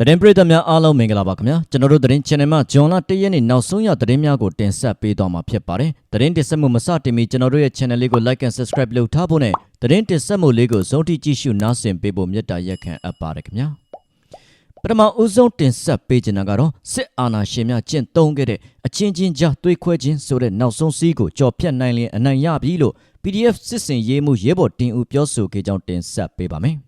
သတင်းပရိသတ်များအားလုံးမင်္ဂလာပါခင်ဗျာကျွန်တော်တို့သတင်း channel မှာဂျွန်လ၁ရက်နေ့နောက်ဆုံးရသတင်းများကိုတင်ဆက်ပေးသွားမှာဖြစ်ပါတယ်သတင်းတင်ဆက်မှုမစတင်မီကျွန်တော်တို့ရဲ့ channel လေးကို like and subscribe လုပ်ထားဖို့နဲ့သတင်းတင်ဆက်မှုလေးကိုစုံထိကြည့်ရှုနားဆင်ပေးဖို့မေတ္တာရက်ခံအပ်ပါတယ်ခင်ဗျာပထမဦးဆုံးတင်ဆက်ပေးချင်တာကတော့စစ်အာဏာရှင်များကျင့်သုံးခဲ့တဲ့အချင်းချင်းကြားသွေးခွဲခြင်းဆိုတဲ့နောက်ဆုံးစီးကိုကြော်ဖြတ်နိုင်လျင်အနိုင်ရပြီလို့ PDF စစ်စင်ရေးမှုရဲဘော်တင်ဦးပြောဆိုခဲ့ကြောင်းတင်ဆက်ပေးပါမယ်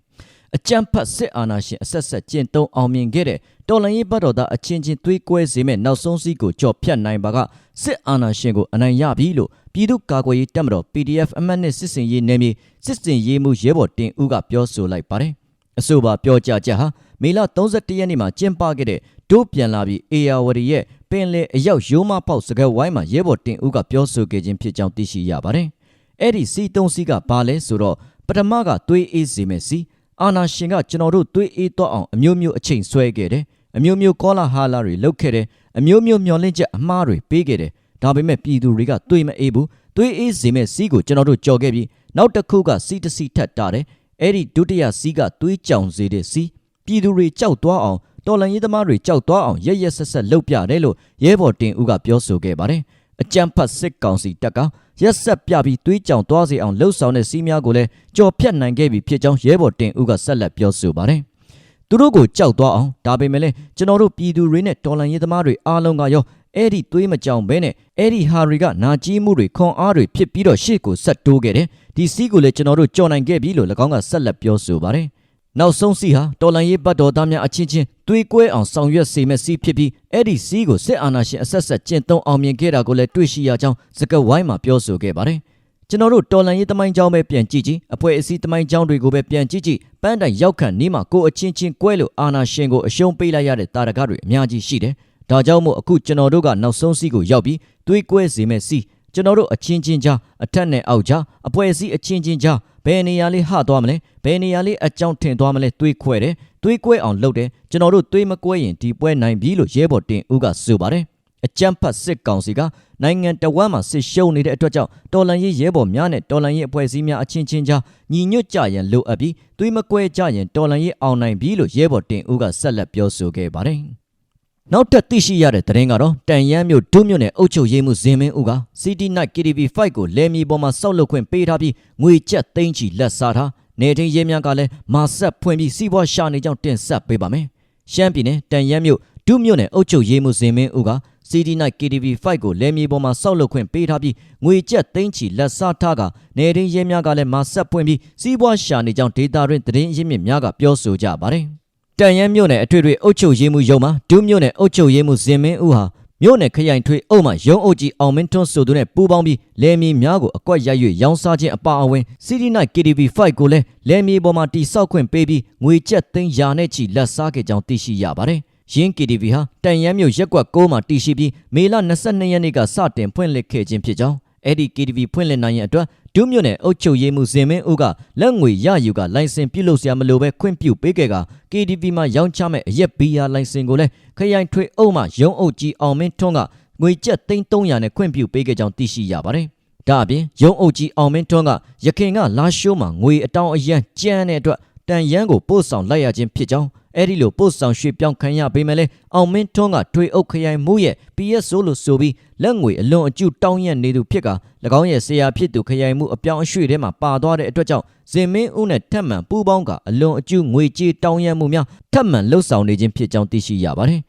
အကြံဖတ်စစ်အာဏာရှင်အဆက်ဆက်ကျင့်သုံးအောင်မြင်ခဲ့တဲ့တော်လှန်ရေးဘတ်တော်သားအချင်းချင်းသွေးကွဲစေမဲ့နောက်ဆုံးစီးကိုကြော်ဖြတ်နိုင်ပါကစစ်အာဏာရှင်ကိုအနိုင်ရပြီလို့ပြည်သူ့ကာကွယ်ရေးတပ်မတော် PDF အမှတ်နဲ့စစ်စင်ရေးနယ်မြေစစ်စင်ရေးမှုရဲဘော်တင်ဦးကပြောဆိုလိုက်ပါတယ်အဆိုပါပြောကြားချက်ဟာမေလ31ရက်နေ့မှာကျင်းပခဲ့တဲ့ဒို့ပြန်လာပြီးအေယာဝတီရဲ့ပင်လယ်အရောက်ရိုးမပေါက်စကတ်ဝိုင်းမှာရဲဘော်တင်ဦးကပြောဆိုခဲ့ခြင်းဖြစ်ကြောင်းသိရှိရပါတယ်အဲ့ဒီစီတုံးစီကဘာလဲဆိုတော့ပထမကသွေးအေးစေမဲ့စီ အာနာရှင်ကကျွန်တော်တို့သွေးအေးတော့အောင်အမျိုးမျိုးအချိန်ဆွဲခဲ့တယ်အမျိုးမျိုးကောလာဟာလာတွေလုပ်ခဲ့တယ်အမျိုးမျိုးမျောလင့်ချက်အမှားတွေပေးခဲ့တယ်ဒါပေမဲ့ပြည်သူတွေကသွေးမအေးဘူးသွေးအေးစေမဲ့စီးကိုကျွန်တော်တို့ကြော်ခဲ့ပြီးနောက်တစ်ခုကစီးတစ်စီးထပ်တာတယ်အဲ့ဒီဒုတိယစီးကသွေးကြောင်စေတဲ့စီးပြည်သူတွေကြောက်သွားအောင်တော်လန်ရေးသမားတွေကြောက်သွားအောင်ရရဆက်ဆက်လှုပ်ပြတယ်လို့ရဲဘော်တင်ဦးကပြောဆိုခဲ့ပါတယ်အကြံဖတ်စစ်ကောင်စီတပ်က ရက်ဆက်ပြပြီးသွေးကြောင်သွားစေအောင်လှုပ်ဆောင်တဲ့စီးများကိုလည်းကြော်ဖြတ်နိုင်ခဲ့ပြီဖြစ်ကြောင်းရဲဘော်တင်ဦးကဆက်လက်ပြောဆိုပါတယ်သူတို့ကိုကြောက်သွားအောင်ဒါပေမဲ့လည်းကျွန်တော်တို့ပြည်သူတွေနဲ့တော်လန်ရေးသမားတွေအားလုံးကရောအဲ့ဒီသွေးမကြောင်ဘဲနဲ့အဲ့ဒီဟာတွေကနာကြီးမှုတွေခွန်အားတွေဖြစ်ပြီးတော့ရှေ့ကိုဆက်တိုးခဲ့တယ်ဒီစီးကိုလည်းကျွန်တော်တို့ကြော်နိုင်ခဲ့ပြီလို့၎င်းကဆက်လက်ပြောဆိုပါတယ် နောက်ဆုံးစီဟာတော်လန်ရေးဘတ်တော်သားများအချင်းချင်းသွေးကွဲအောင်ဆောင်ရွက်စေမဲ့စီးဖြစ်ပြီးအဲ့ဒီစီးကိုစစ်အာဏာရှင်အဆက်ဆက်ကျင့်သုံးအောင်မြင်ခဲ့တာကိုလည်းတွေ့ရှိရကြောင်းစကဝိုင်းမှာပြောဆိုခဲ့ပါတယ်ကျွန်တော်တို့တော်လန်ရေးတမိုင်းကြောင်းပဲပြန်ကြည့်ကြည့်အဖွဲ့အစည်းတမိုင်းကြောင်းတွေကိုပဲပြန်ကြည့်ကြည့်ပန်းတိုင်ရောက်ခန့်နေမှာကိုအချင်းချင်းကွဲလို့အာနာရှင်ကိုအရှုံးပေးလိုက်ရတဲ့တာရကတွေအများကြီးရှိတယ်။ဒါကြောင့်မို့အခုကျွန်တော်တို့ကနောက်ဆုံးစီးကိုရောက်ပြီးသွေးကွဲစေမဲ့စီးကျွန်တော်တို့အချင်းချင်းကြားအထက်နဲ့အောက်ကြားအဖွဲ့အစည်းအချင်းချင်းကြား ဘယ်နေရာလေးဟသွားမလဲဘယ်နေရာလေးအကြောင်းထင်သွားမလဲသွေးခွဲတယ်သွေးကွဲအောင်လုပ်တယ်ကျွန်တော်တို့သွေးမကွဲရင်ဒီပွဲနိုင်ပြီလို့ရဲဘော်တင်ဦးကဆိုပါတယ်အကြမ်းဖက်စစ်ကောင်စီကနိုင်ငံတော်ဝန်မှာစစ်ရှုံးနေတဲ့အတွက်ကြောင့်တော်လန်ရေးရဲဘော်များနဲ့တော်လန်ရေးအဖွဲ့အစည်းများအချင်းချင်းကြားညီညွတ်ကြရန်လိုအပ်ပြီးသွေးမကွဲကြရင်တော်လန်ရေးအောင်နိုင်ပြီလို့ရဲဘော်တင်ဦးကဆက်လက်ပြောဆိုခဲ့ပါတယ်။ နောက်ထပ်သိရှိရတဲ့သတင်းကတော့တန်ရမ်းမြို့ဒုမြို့နယ်အုပ်ချုပ်ရေးမှူးဇင်မင်းဦးက City Night KTV 5ကိုလဲမီပေါ်မှာစောက်လုပ်ခွင့်ပေးထားပြီးငွေကျပ်သိန်းချီလက်စားထားနေတိုင်းရဲများကလည်းမာဆက်ဖွင့်ပြီးစီးပွားရှာနေကြောင်းတင်ဆက်ပေးပါမယ်။ရှမ်းပြည်နယ်တန်ရမ်းမြို့ဒုမြို့နယ်အုပ်ချုပ်ရေးမှူးဇင်မင်းဦးက CD Night KTV 5ကိုလဲမြေပေါ်မှာစောက်လုပ်ခွင့်ပေးထားပြီးငွေကျပ်သိန်းချီလက်စားထားကနေရင်းရဲများကလည်းမာဆက်ပွင့်ပြီးစီးပွားရှာနေကြောင်းဒေတာတွင်သတင်းရင်းမြစ်များကပြောဆိုကြပါတယ်။ တန်ရန်မြို့နယ်အထွေထွေအုပ်ချုပ်ရေးမှူးရုံးမှာဒုမြို့နယ်အုပ်ချုပ်ရေးမှူးဇင်မင်းဦးဟာမြို့နယ်ခရိုင်ထွေအုပ်မှရုံးအုပ်ကြီးအောင်မင်းထွန်းဆိုသူနဲ့ပူးပေါင်းပြီးလဲမြေများကိုအကွက်ရိုက်၍ရောင်းစားခြင်းအပါအဝင် CD Night KTV 5ကိုလည်းလဲမြေပေါ်မှာတိစောက်ခွင့်ပေးပြီးငွေကျပ်သိန်းရာနဲ့ချီလက်စားခဲ့ကြောင်းသိရှိရပါတယ်။ရင်း KTV ဟာတန်ရမ်းမြို့ရက်ကွက်6မှာတည်ရှိပြီးမေလ22ရက်နေ့ကစတင်ဖွင့်လှစ်ခဲ့ခြင်းဖြစ်ကြောင်း အဲ့ဒီ KTV ဖွင့်လှစ်နိုင်ရန်အတွက်ဒုမြို့နယ်အုပ်ချုပ်ရေးမှူးဇင်မင်းဦးကလက်ငွေရယူကလိုင်စင်ပြုလုပ်စရာမလိုပဲခွင့်ပြုပေးခဲ့က KTV မှာရောင်းချမဲ့အရက်ဘီယာလိုင်စင်ကိုလည်းခရိုင်ထွေအုပ်မှရုံးအုပ်ကြီးအောင်မင်းထွန်းကငွေကျပ်သိန်း300နဲ့ခွင့်ပြုပေးခဲ့ကြောင်းသိရှိရပါတယ်။ဒါအပြင်ရုံးအုပ်ကြီးအောင်မင်းထွန်းကရခင်ကလာရှိုးမှာငွေအတောင်အရန်ကျန်းတဲ့အတွက် တန်ရန်ကိုပို့ဆောင်လိုက်ရခြင်းဖြစ်ကြောင်းအဲ့ဒီလိုပို့ဆောင်ရွှေ့ပြောင်းခံရပေမဲ့လည်းအောင်မင်းထွန်းကထွေအုပ်ခရိုင်မှုရဲ့ PSO လို့ဆိုပြီးလက်ငွေအလွန်အကျူတောင်းရနေသူဖြစ်က၎င်းရဲ့ဆရာဖြစ်သူခရိုင်မှုအပြောင်းအရွှေ့ထဲမှာပါသွားတဲ့အတွက်ကြောင့်ဇင်မင်းဦးနဲ့ထက်မှန်ပူးပေါင်းကအလွန်အကျူငွေကြေးတောင်းရမှုများထပ်မံလှုပ်ဆောင်နေခြင်းဖြစ်ကြောင်းသိရှိရပါတယ်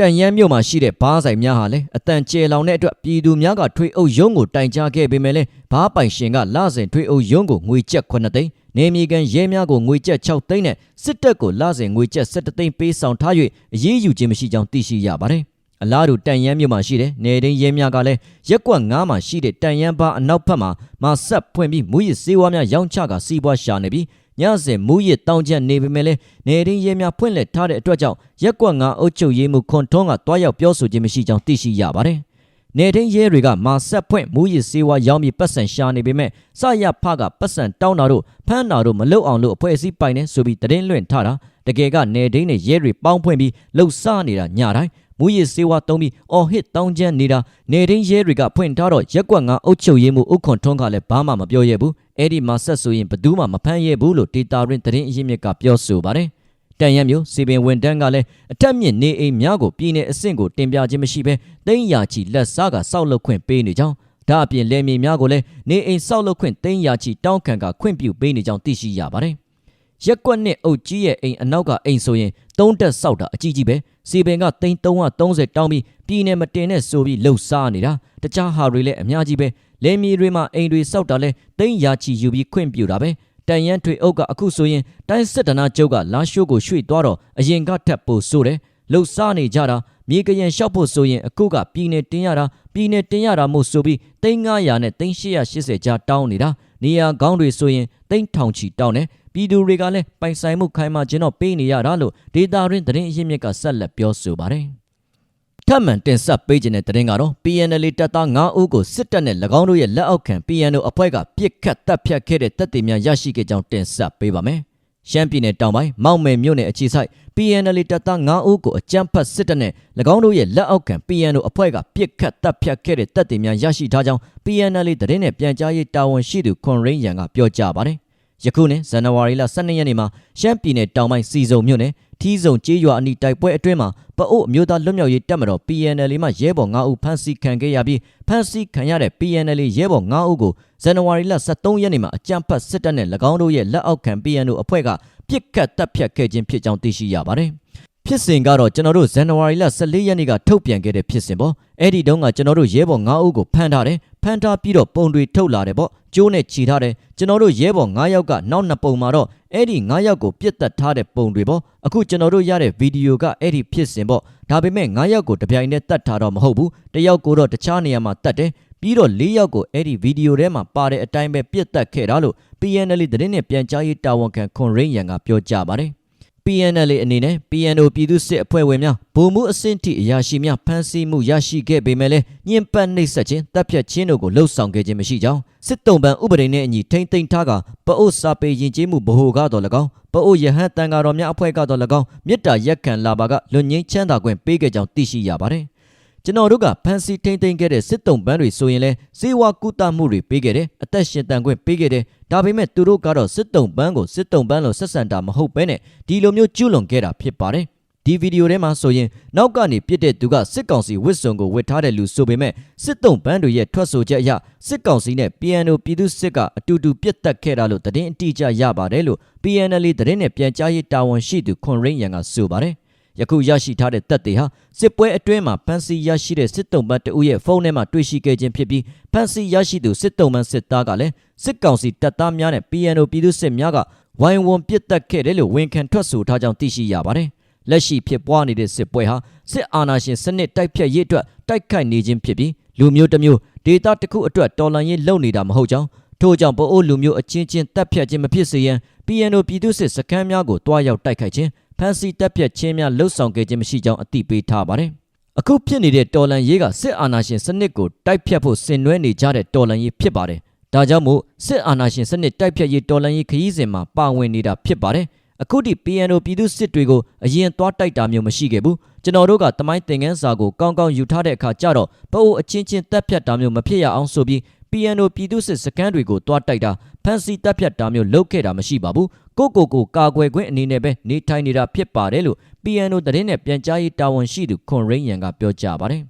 တန်ရမ်းမြို့မှာရှိတဲ့ဘားဆိုင်များဟာလည်းအတန်ကျဲလောင်တဲ့အတွက်ပြည်သူများကထွေအုပ်ရုံးကိုတိုင်ကြားခဲ့ပေမဲ့လည်းဘားပိုင်ရှင်ကလစဉ်ထွေအုပ်ရုံးကိုငွေကျပ်9သိန်းနေမြေကန်ရဲများကိုငွေကျပ်6သိန်းနဲ့စစ်တပ်ကိုလစဉ်ငွေကျပ်17သိန်းပေးဆောင်ထား၍အရေးယူခြင်းမရှိကြောင်းသိရှိရပါတယ်။အလားတူတန်ရမ်းမြို့မှာရှိတဲ့နေတိုင်းရဲများကလည်းရက်ကွက်9မှာရှိတဲ့တန်ရမ်းဘာအနောက်ဘက်မှာမဆက်ဖွင့်ပြီးမူရစ်စေဝါများရောင်းချကစီးပွားရှာနေပြီး ညစဉ်မူရစ်တောင်းချက်နေပေမဲ့လည်းနေတိုင်းရဲများဖွင့်လှစ်ထားတဲ့အတွက်ကြောင့်ရက်ကွက်9အုပ်ချုပ်ရေးမှုခွန်ထွန်းကတွားရောက်ပြောဆိုခြင်းမရှိကြောင်းသိရှိရပါတယ်။နေထင်းရဲတွေကမာဆက်ဖွင့်မူရစ်စေဝါရောင်းပြီးပတ်စံရှာနေပေမဲ့စရဖကပတ်စံတောင်းတာတို့ဖမ်းတာတို့မလုပ်အောင်လို့အဖွဲ့အစည်းပိုင်နေဆိုပြီးတရင်လွင့်ထားတာတကယ်ကနေထင်းနဲ့ရဲတွေပေါင်းဖွင့်ပြီးလှုပ်ရှားနေတာညတိုင်း မူရစ်စေဝါတုံးပြီးအော်ဟစ်တောင်းချမ်းနေတာနေထင်းရဲတွေကဖွင့်ထားတော့ရက်ကွက်ငါအုပ်ချုပ်ရေးမှုဥခွန်ထွန်းကလည်းဘာမှမပြောရဘူးအဲ့ဒီမှာဆက်ဆိုရင်ဘသူမှမဖမ်းရဘူးလို့ဒေတာရင်းတရင်အရင်းမြစ်ကပြောဆိုပါတယ်တတန်ရမျိုးစီပင်ဝန်တန်းကလည်းအထက်မြင့်နေအိမ်များကိုပြည်내အဆင့်ကိုတင်ပြခြင်းမရှိဘဲတိမ့်ရာချီလက်စားကစောက်လုပ်ခွင့်ပေးနေကြောင်းဒါအပြင်လယ်မြေများကိုလည်းနေအိမ်စောက်လုပ်ခွင့်တိမ့်ရာချီတောင်းခံကခွင့်ပြုပေးနေကြောင်းသိရှိရပါတယ် ရက်ကွက်နှစ်အုပ်ကြီးရဲ့အိမ်အနောက်ကအိမ်ဆိုရင်သုံးတက်ဆောက်တာအကြီးကြီးပဲစီပင်ကသိန်း330တောင်းပြီးပြည်내မတင်နဲ့ဆိုပြီးလှုပ်ရှားနေတာတခြားဟာတွေလည်းအများကြီးပဲလယ်မြေတွေမှာအိမ်တွေစောက်တာလဲတိမ့်ရာချီယူပြီးခွင့်ပြုတာပဲတန်ရန်ထွေအုပ်ကအခုဆိုရင်တိုင်းစစ်တနာကျုပ်ကလာရှိုးကိုရွှေ့သွားတော့အရင်ကထပ်ပို့ဆိုတယ်လှုပ်ရှားနေကြတာ မြေကရင်လျှောက်ဖို့ဆိုရင်အခုကပြည်내တင်ရတာပြည်내တင်ရတာမို့ဆိုပြီးသိန်း900နဲ့သိန်း880ကြားတောင်းနေတာနေရာကောင်းတွေဆိုရင်သိန်းထောင်ချီတောင်းတယ်ပြည်သူတွေကလည်းပိုင်ဆိုင်မှုခိုင်မာခြင်းတော့ပေးနေရတာလို့ဒေတာရင်းသတင်းအရင်းမြစ်ကဆက်လက်ပြောဆိုပါတယ်ထပ်မံတင်ဆက်ပေးခြင်းတဲ့သတင်းကတော့ PNL တပ်သား9ဦးကိုစစ်တပ်နဲ့၎င်းတို့ရဲ့လက်အောက်ခံ PNO အဖွဲ့ကပြစ်ခတ်တပ်ဖြတ်ခဲ့တဲ့တပ်တွေများရရှိခဲ့ကြောင်းတင်ဆက်ပေးပါမယ်။ ရှမ်းပြည်နယ်တောင်ပိုင်းမောက်မယ်မြို့နယ်အခြေစိုက် PNL တပ်သား9ဦးကိုအကြမ်းဖက်စစ်တပ်နဲ့၎င်းတို့ရဲ့လက်အောက်ခံ PNO အဖွဲ့ကပြစ်ခတ်တပ်ဖြတ်ခဲ့တဲ့တပ်တွေများရရှိထားကြောင်း PNL သတင်းနဲ့ပြန်ကြားရေးတာဝန်ရှိသူခွန်ရင်းရန်ကပြောကြားပါတယ်။ ယခုနှစ်ဇန်နဝါရီလ12ရက်နေ့မှာရှမ်းပြည်နယ်တောင်ပိုင်းစီစုံမြို့နယ်ထီးစုံကျေးရွာအနီးတိုက်ပွဲအတွင်းမှာပအို့အမျိုးသားလွတ်မြောက်ရေးတပ်မတော် PNL မှရဲဘော်9ဦးဖမ်းဆီးခံခဲ့ရပြီးဖမ်းဆီးခံရတဲ့ PNL ရဲဘော်9ဦးကိုဇန်နဝါရီလ23ရက်နေ့မှာအကြမ်းဖက်စစ်တပ်နဲ့၎င်းတို့ရဲ့လက်အောက်ခံ PNO အဖွဲ့ကပြစ်ခတ်တပ်ဖြတ်ခဲ့ခြင်းဖြစ်ကြောင်းသိရှိရပါတယ်။ ဖြစ်စဉ်ကတော့ကျွန်တော်တို့ဇန်နဝါရီလ14ရက်နေ့ကထုတ်ပြန်ခဲ့တဲ့ဖြစ်စဉ်ပေါ့အဲ့ဒီတုန်းကကျွန်တော်တို့ရဲဘော်9ဦးကိုဖမ်းထားတယ်ဖမ်းထားပြီးတော့ပုံတွေထုတ်လာတယ်ပေါ့ကျိုးနဲ့ခြိထားတယ်ကျွန်တော်တို့ရဲဘော်9ယောက်ကနောက်နှစ်ပုံမှာတော့အဲ့ဒီ9ယောက်ကိုပြစ်တက်ထားတဲ့ပုံတွေပေါ့အခုကျွန်တော်တို့ရတဲ့ဗီဒီယိုကအဲ့ဒီဖြစ်စဉ်ပေါ့ဒါပေမဲ့9ယောက်ကိုတပြိုင်တည်းတတ်ထားတော့မဟုတ်ဘူးတယောက်ကိုတော့တခြားနေရာမှာတတ်တယ်ပြီးတော့၄ယောက်ကိုအဲ့ဒီဗီဒီယိုထဲမှာပါတဲ့အတိုင်းပဲပြစ်တက်ခဲ့တာလို့ PNL သတင်းနဲ့ပြန်ကြားရေးတာဝန်ခံခွန်ရင်းရန်ကပြောကြားပါတယ် PNL အနေနဲ့ PNO ပြည်သူစစ်အဖွဲ့ဝင်များဗိုလ်မှူးအဆင့်ထိအရာရှိများဖမ်းဆီးမှုရရှိခဲ့ပေမဲ့လည်းညှဉ်းပန်းနှိပ်စက်ခြင်းတပ်ဖြတ်ခြင်းတို့ကိုလှုပ်ဆောင်ခဲ့ခြင်းမရှိကြောင်းစစ်တုံးပန်ဥပဒေနဲ့အညီထိမ့်သိမ်းထားကပအို့စာပေရင်ကျေးမှုဗဟိုကတော့၎င်းပအို့ရဟန်းတန်ဃာတော်များအဖွဲ့ကတော့၎င်းမြစ်တာရက်ခံလာပါကလွန်ငင်းချမ်းသာခွင့်ပေးခဲ့ကြောင်းသိရှိရပါတယ်ကျွန်တော်တို့ကဖန်စီထိမ့်သိမ်းခဲ့တဲ့စစ်တုံးပန်းတွေဆိုရင်လဲစေဝါကုသမှုတွေပေးခဲ့တယ်အသက်ရှင်တန်ခွင့်ပေးခဲ့တယ် ဒါပေမဲ့သူတို့ကတော့စစ်တုံးပန်းကိုစစ်တုံးပန်းလို့ဆက်ဆံတာမဟုတ်ဘဲနဲ့ဒီလိုမျိုးကျူးလွန်ခဲ့တာဖြစ်ပါတယ်ဒီဗီဒီယိုထဲမှာဆိုရင်နောက်ကနေပြစ်တဲ့သူကစစ်ကောင်စီဝစ်စုံကိုဝစ်ထားတဲ့လူဆိုပေမဲ့စစ်တုံးပန်းတွေရဲ့ထွက်ဆိုချက်အရစစ်ကောင်စီနဲ့ PNO ပြည်သူစစ်ကအတူတူပြစ်တက်ခဲ့တာလို့သတင်းအတိအကျရပါတယ်လို့ PNL သတင်းနဲ့ပြန်ကြားရေးတာဝန်ရှိသူခွန်ရင်းရန်ကဆိုပါတယ် ယခုရရှိထားတဲ့တပ်တွေဟာစစ်ပွဲအတွင်းမှာဖမ်းဆီးရရှိတဲ့စစ်တုံးပန်းတဦးရဲ့ဖုန်းထဲမှာတွေ့ရှိခဲ့ခြင်းဖြစ်ပြီးဖမ်းဆီးရရှိသူစစ်တုံးပန်းစစ်သားကလည်းစစ်ကောင်စီတပ်သားများနဲ့ PNO ပြည်သူစစ်များကဝိုင်းဝန်းပစ်တက်ခဲ့တယ်လို့ဝန်ခံထွက်ဆိုထားကြောင်းသိရှိရပါတယ်။လက်ရှိဖြစ်ပွားနေတဲ့စစ်ပွဲဟာစစ်အာဏာရှင်စနစ်တိုက်ဖြတ်ရေးအတွက်တိုက်ခိုက်နေခြင်းဖြစ်ပြီးလူမျိုးတစ်မျိုးဒေသတစ်ခုအတွက်တော်လှန်ရေးလုပ်နေတာမဟုတ်ကြောင်းထို့ကြောင့်ပအိုးလူမျိုးအချင်းချင်းတပ်ဖြတ်ခြင်းမဖြစ်စေရန် PNO ပြည်သူစစ်စခန်းများကိုတွားရောက်တိုက်ခိုက်ခြင်း ဖမ်းဆီးတပ်ဖြတ်ခြင်းများလှုပ်ဆောင်ခဲ့ခြင်းမရှိကြောင်းအသိပေးထားပါတယ်။အခုဖြစ်နေတဲ့တော်လန်ရေးကစစ်အာဏာရှင်စနစ်ကိုတိုက်ဖြတ်ဖို့ဆင်နွှဲနေကြတဲ့တော်လန်ရေးဖြစ်ပါတယ်။ဒါကြောင့်မို့စစ်အာဏာရှင်စနစ်တိုက်ဖြတ်ရေးတော်လန်ရေးခရီးစဉ်မှာပါဝင်နေတာဖြစ်ပါတယ်။အခုထိ PNO ပြည်သူစစ်တွေကိုအရင်သွားတိုက်တာမျိုးမရှိခဲ့ဘူး။ကျွန်တော်တို့ကတမိုင်းသင်ခန်းစာကိုကောင်းကောင်းယူထားတဲ့အခါကျတော့ပအိုအချင်းချင်းတပ်ဖြတ်တာမျိုးမဖြစ်ရအောင်ဆိုပြီး PNO ပြည်သူစစ်စခန်းတွေကိုတွားတိုက်တာဖမ်းဆီးတပ်ဖြတ်တာမျိုးလုပ်ခဲ့တာမရှိပါဘူးကိုကိုကိုကာကွယ်ခွင့်အနေနဲ့ပဲနေထိုင်နေတာဖြစ်ပါတယ်လို့ PNO သတင်းနဲ့ပြန်ကြားရေးတာဝန်ရှိသူခွန်ရင်းရန်ကပြောကြားပါတယ်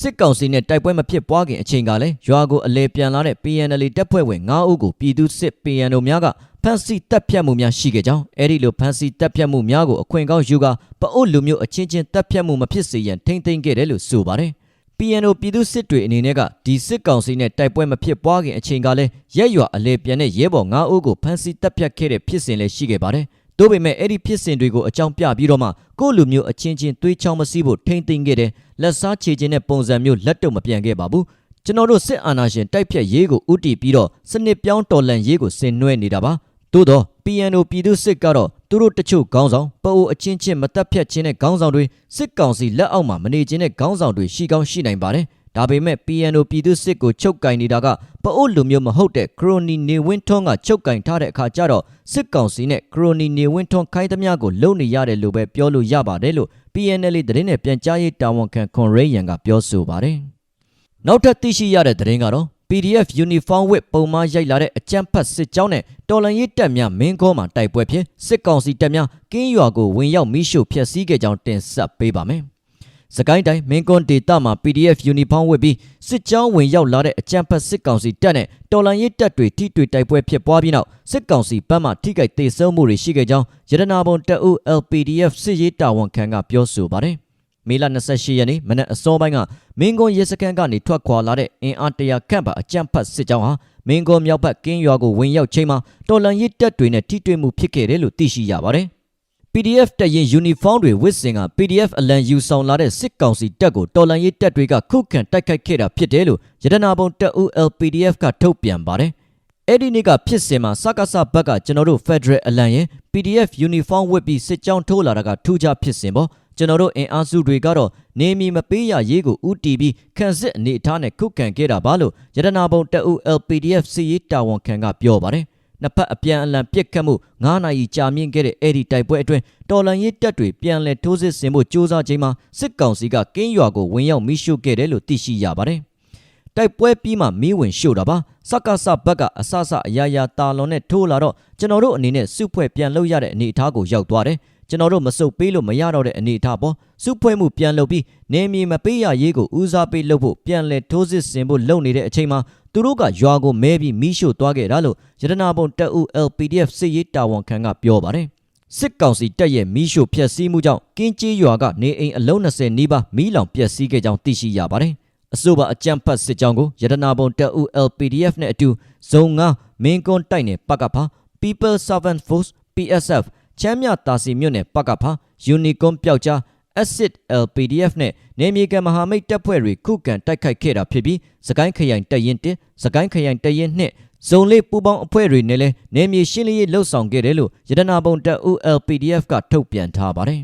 စစ်ကောင်စီနဲ့တိုက်ပွဲမဖြစ်ပွားခင်အချိန်ကလည်းရွာကိုအလဲပြန်လာတဲ့ PNL တပ်ဖွဲ့ဝင်9ဦးကိုပြည်သူစစ် PNO များကဖမ်းဆီးတပ်ဖြတ်မှုများရှိခဲ့ကြောင်းအဲဒီလိုဖမ်းဆီးတပ်ဖြတ်မှုများကိုအခွင့်ကောင်းယူကာပအို့လူမျိုးအချင်းချင်းတပ်ဖြတ်မှုမဖြစ်စေရန်ထိမ့်သိမ်းခဲ့တယ်လို့ဆိုပါတယ်။ PNO ပြည်သူစစ်တွေအနေနဲ့ကဒီစစ်ကောင်စီနဲ့တိုက်ပွဲမဖြစ်ပွားခင်အချိန်ကလည်းရက်ရွာအလဲပြန်တဲ့ရဲဘော်9ဦးကိုဖမ်းဆီးတပ်ဖြတ်ခဲ့တဲ့ဖြစ်စဉ်လည်းရှိခဲ့ပါတယ်။ဒါပေမဲ့အဲ့ဒီဖြစ်စဉ်တွေကိုအကြောင်းပြပြီးတော့မှကိုယ့်လူမျိုးအချင်းချင်းသွေးချောင်းမစီးဖို့ထိမ့်သိမ်းခဲ့တဲ့လက်စားချေခြင်းတဲ့ပုံစံမျိုးလက်တော့မပြန်ခဲ့ပါဘူး။ကျွန်တော်တို့စစ်အာဏာရှင်တိုက်ဖြတ်ရေးကိုဥတီပြီးတော့စနစ်ပြောင်းတော်လှန်ရေးကိုဆင်နွှဲနေတာပါ။သို့တော့ PNO ပြည်သူစစ်ကတော့ သူတို့တချို့ခေါင်းဆောင်ပအိုအချင်းချင်းမတက်ဖြတ်ခြင်းတဲ့ခေါင်းဆောင်တွေစစ်ကောင်စီလက်အောက်မှာမနေခြင်းတဲ့ခေါင်းဆောင်တွေရှိကောင်းရှိနိုင်ပါတယ်။ဒါပေမဲ့ PNO ပြည်သူစစ်ကိုချုပ်ကင်နေတာကပအိုလူမျိုးမဟုတ်တဲ့ခရိုနီနေဝင်းထွန်းကချုပ်ကင်ထားတဲ့အခါကျတော့စစ်ကောင်စီနဲ့ခရိုနီနေဝင်းထွန်းခိုင်းသမျှကိုလုံနေရတယ်လို့ပဲပြောလို့ရပါတယ်လို့ PNL သတင်းနဲ့ပြန်ကြားရေးတာဝန်ခံခွန်ရိယန်ကပြောဆိုပါတယ်။နောက်ထပ်သိရှိရတဲ့သတင်းကတော့ PDF uniform ဝတ်ပုံမှန်ရိုက်လာတဲ့အကြမ်းဖက်စစ်ကြောင်းနဲ့တော်လန်ရေးတပ်များမင်းကောမှာတိုက်ပွဲဖြစ်စစ်ကောင်စီတပ်များကင်းရွာကိုဝင်ရောက်မိရှို့ဖျက်ဆီးခဲ့ကြောင်းတင်ဆက်ပေးပါမယ်။စကိုင်းတိုင်းမင်းကွန်းဒေသမှာ PDF uniform ဝတ်ပြီးစစ်ကြောင်းဝင်ရောက်လာတဲ့အကြမ်းဖက်စစ်ကောင်စီတပ်နဲ့တော်လန်ရေးတပ်တွေထိတွေ့တိုက်ပွဲဖြစ်ပွားပြီးနောက်စစ်ကောင်စီဘက်မှထိခိုက်ဒေဆုံးမှုတွေရှိခဲ့ကြောင်းရတနာဘုံတပ်ဦး LPDF စစ်ရေးတာဝန်ခံကပြောဆိုပါတယ်။ မေလ28ရက်နေ့မနက်အစောပိုင်းကမင်းကွန်းရဲစခန်းကနေထွက်ခွာလာတဲ့အင်အားတရာခန့်ပါအကြမ်းဖက်စစ်ကြောင်းဟာမင်းကွန်းမြောက်ဘက်ကင်းရွာကိုဝင်ရောက်ချိန်မှာတော်လန်ရစ်တပ်တွေနဲ့ထိတွေ့မှုဖြစ်ခဲ့တယ်လို့သိရှိရပါတယ်။ PDF တပ်ရင်ယူနီဖောင်းတွေဝတ်ဆင်က PDF အလံယူဆောင်လာတဲ့စစ်ကောင်စီတပ်ကိုတော်လန်ရေးတပ်တွေကခုခံတိုက်ခိုက်ခဲ့တာဖြစ်တယ်လို့ရတနာဘုံတပ်ဦး LPDF ကထုတ်ပြန်ပါတယ်။အဲ့ဒီနေ့ကဖြစ်စဉ်မှာစကားစဘက်ကကျွန်တော်တို့ Federal အလံရင် PDF uniform ဝတ်ပြီးစစ်ကြောင်းထိုးလာတာကထူးခြားဖြစ်စဉ်ပေါ့ ကျွန်တော်တို့အင်အားစုတွေကတော့နေမီမပေးရရေးကိုဥတီပြီးခန့်စစ်အနေအထားနဲ့ခုခံခဲ့တာပါလို့ရတနာဘုံတပ်ဦး LPDF စီရေးတာဝန်ခံကပြောပါတယ်နှစ်ဖက်အပြန်အလှန်ပစ်ခတ်မှု9နာရီကြာမြင့်ခဲ့တဲ့အဲ့ဒီတိုက်ပွဲအတွင်းတော်လန်ရေးတပ်တွေပြန်လည်ထိုးစစ်ဆင်ဖို့ကြိုးစားချိန်မှာစစ်ကောင်စီကကင်းရွာကိုဝင်ရောက်မိရှုခဲ့တယ်လို့သိရှိရပါတယ်တိုက်ပွဲပြီးမှမီးဝင်ရှို့တာပါစက္ကစဘက်ကအဆအဆအယာယာတာလွန်နဲ့ထိုးလာတော့ကျွန်တော်တို့အနေနဲ့စုဖွဲ့ပြန်လုပ်ရတဲ့အနေအထားကိုရောက်သွားတယ် ကျွန်တော်တို့မစုပ်ပေးလို့မရတော့တဲ့အနေအထားပေါ့စုဖွဲ့မှုပြန်လုပ်ပြီးနေမြေမပေးရရေးကိုဦးစားပေးလုပ်ဖို့ပြန်လဲထိုးစစ်ဆင်ဖို့လုပ်နေတဲ့အချိန်မှာသူတို့ကရွာကိုမဲပြီးမိရှို့သွားခဲ့တာလို့ရတနာပုံတပ်ဦး LPDF စစ်ရေးတာဝန်ခံကပြောပါတယ်စစ်ကောင်စီတပ်ရဲ့မီးရှို့ဖျက်ဆီးမှုကြောင့်ကင်းကျေးရွာကနေအိမ်အလုံး20နီးပါးမီးလောင်ပျက်စီးခဲ့ကြောင်းသိရှိရပါတယ်။အဆိုပါအကြမ်းဖက်စစ်ကြောင်းကိုရတနာပုံတပ်ဦး LPDF နဲ့အတူဇုံ9မင်းကွန်းတိုက်နယ်ပကဖာ People Servant Force PSF ချမ်းမြတာစီမြို့နယ်ပကဖာ Unicorn ပျောက်ကြား Acid LPDF နဲ့နေမြေကမဟာမိတ်တပ်ဖွဲ့တွေခုခံတိုက်ခိုက်ခဲ့တာဖြစ်ပြီးစကိုင်းခရိုင်တပ်ရင်1စကိုင်းခရိုင်တပ်ရင်2ဇုံလေးပူပေါင်းအဖွဲ့တွေနဲ့လည်းနေမြေရှင်းလင်းရေးလှုပ်ဆောင်ခဲ့တယ်လို့ရတနာပုံတပ်ဦး LPDF ကထုတ်ပြန်ထားပါတယ်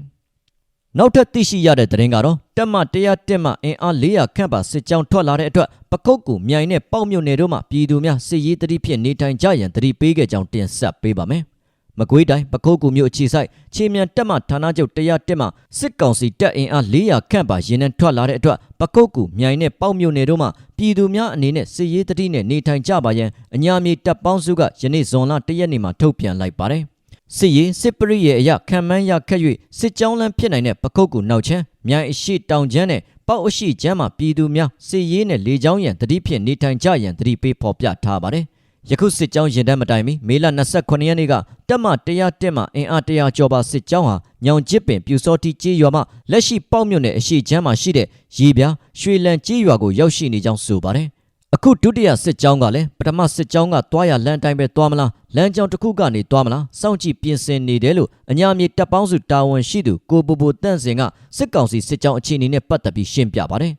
။နောက်ထပ်သိရှိရတဲ့သတင်းကတော့တက်မ100တက်မအင်အား400ခန့်ပါစစ်ကြောင်းထွက်လာတဲ့အတွက်ပကုတ်ကူမြိုင်နဲ့ပေါက်မြုံနယ်တို့မှပြည်သူများစစ်ရေးတတိဖြစ်နေထိုင်ကြရန်တတိပေးခဲ့ကြောင်းတင်ဆက်ပေးပါမယ်။ မကွေးတိုင်းပခုတ်ကူမြို့အခြေဆိုင်ခြေမြန်တက်မှဌာနချုပ်တရားတက်မှစစ်ကောင်စီတပ်အင်အား400ခန့်ပါရင်နဲ့ထွက်လာတဲ့အတွက်ပခုတ်ကူမြိုင်နဲ့ပေါက်မြို့နယ်တို့မှာပြည်သူများအနေနဲ့စစ်ရေးတတိနဲ့နေထိုင်ကြပါရန်အညာမြေတပ်ပေါင်းစုကယနေ့ဇွန်လ1ရက်နေ့မှာထုတ်ပြန်လိုက်ပါတယ်စစ်ရေးစစ်ပရိရဲ့အရာခံမှန်းရခက်၍စစ်ကြောင်းလမ်းဖြစ်နိုင်တဲ့ပခုတ်ကူနောက်ချမ်းမြိုင်အရှိတောင်ချမ်းနဲ့ပေါက်အရှိချမ်းမှာပြည်သူများစစ်ရေးနဲ့လေကြောင်းရန်တတိဖြစ်နေထိုင်ကြရန်တတိပေးဖော်ပြထားပါတယ်။ ယခုစစ်ကြောင်းရင်တန်းမတိုင်မီမေလ29ရက်နေ့ကတက်မ100တက်မှအင်အား100ကျော်ပါစစ်ကြောင်းဟာညောင်ကျစ်ပင်ပြူစောတိကြေးရွာမှလက်ရှိပေါက်မြို့နယ်အရှိချမ်းမှာရှိတဲ့ရေပြားရွှေလန်ကြေးရွာကိုရောက်ရှိနေကြောင်းဆိုပါတယ်အခုဒုတိယစစ်ကြောင်းကလည်းပထမစစ်ကြောင်းကသွားရလမ်းတိုင်းပဲသွားမလားလမ်းကြောင်းတစ်ခုကနေသွားမလားစောင့်ကြည့်ပြင်ဆင်နေတယ်လို့အညာမြေတပ်ပေါင်းစုတာဝန်ရှိသူကိုပူပူတန့်စင်ကစစ်ကောင်စီစစ်ကြောင်းအခြေအနေနဲ့ပတ်သက်ပြီးရှင်းပြပါတယ်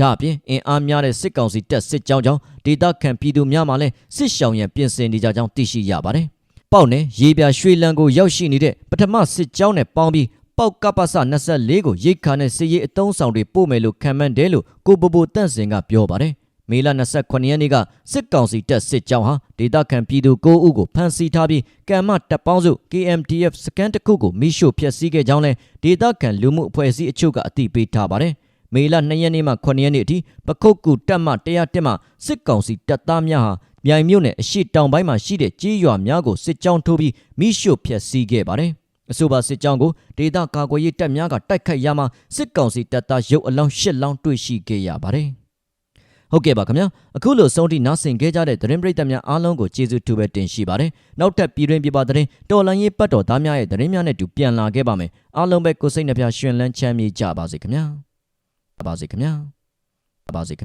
ဒါအပြင်အင်အားများတဲ့စစ်ကောင်စီတပ်စစ်ကြောင်းကြောင့်ဒေသခံပြည်သူများမှလည်းစစ်ရှောင်ရန်ပြင်ဆင်နေကြကြောင်းသိရှိရပါတယ်။ပေါက်နယ်ရေပြရွှေလန်းကိုရောက်ရှိနေတဲ့ပထမစစ်ကြောင်းနဲ့ပေါင်းပြီးပေါက်ကပ္ပစ24ကိုရိတ်ခါနဲ့စစ်ရေးအုံဆောင်တွေပို့မယ်လို့ခံမှန်းတယ်လို့ကိုပပိုတန့်စင်ကပြောပါတယ်။မေလ29ရက်နေ့ကစစ်ကောင်စီတပ်စစ်ကြောင်းဟာဒေသခံပြည်သူ9ဦးကိုဖမ်းဆီးထားပြီးကံမတပ်ပေါင်းစု KMDF စကန်တစ်ခုကိုမိရှို့ဖျက်ဆီးခဲ့ကြောင်းလည်းဒေသခံလူမှုအဖွဲ့အစည်းအချို့ကအသိပေးထားပါတယ်။ မေလ2ရက်နေ့မှ9ရက်နေ့အထိပခုတ်ကူတပ်မ100တက်မှစစ်ကောင်စီတပ်သားများဟာမြိုင်မြို့နယ်အရှိတောင်ပိုင်းမှာရှိတဲ့ကြေးရွာများကိုစစ်ကြောင်းထိုးပြီးမိရှို့ဖျက်ဆီးခဲ့ပါတယ်။အဆိုပါစစ်ကြောင်းကိုဒေသကာကွယ်ရေးတပ်များကတိုက်ခိုက်ရမှာစစ်ကောင်စီတပ်သားရုပ်အလောင်း၈လောင်းတွေ့ရှိခဲ့ရပါတယ်။ဟုတ်ကဲ့ပါခင်ဗျာအခုလိုဆုံးထိနားဆင်ခဲ့ကြတဲ့သတင်းပရိသတ်များအားလုံးကိုကျေးဇူးတူပဲတင်ရှိပါတယ်နောက်ထပ်ပြည်တွင်းပြပသတင်းတော်လန်ရေးပတ်တော်သားများရဲ့သတင်းများနဲ့တူပြန်လာခဲ့ပါမယ်အားလုံးပဲကိုစိတ်နှပြရှင်လန်းချမ်းမြေ့ကြပါစေခင်ဗျာ ပါစေခင်ဗျာပါစေခင်ဗျာ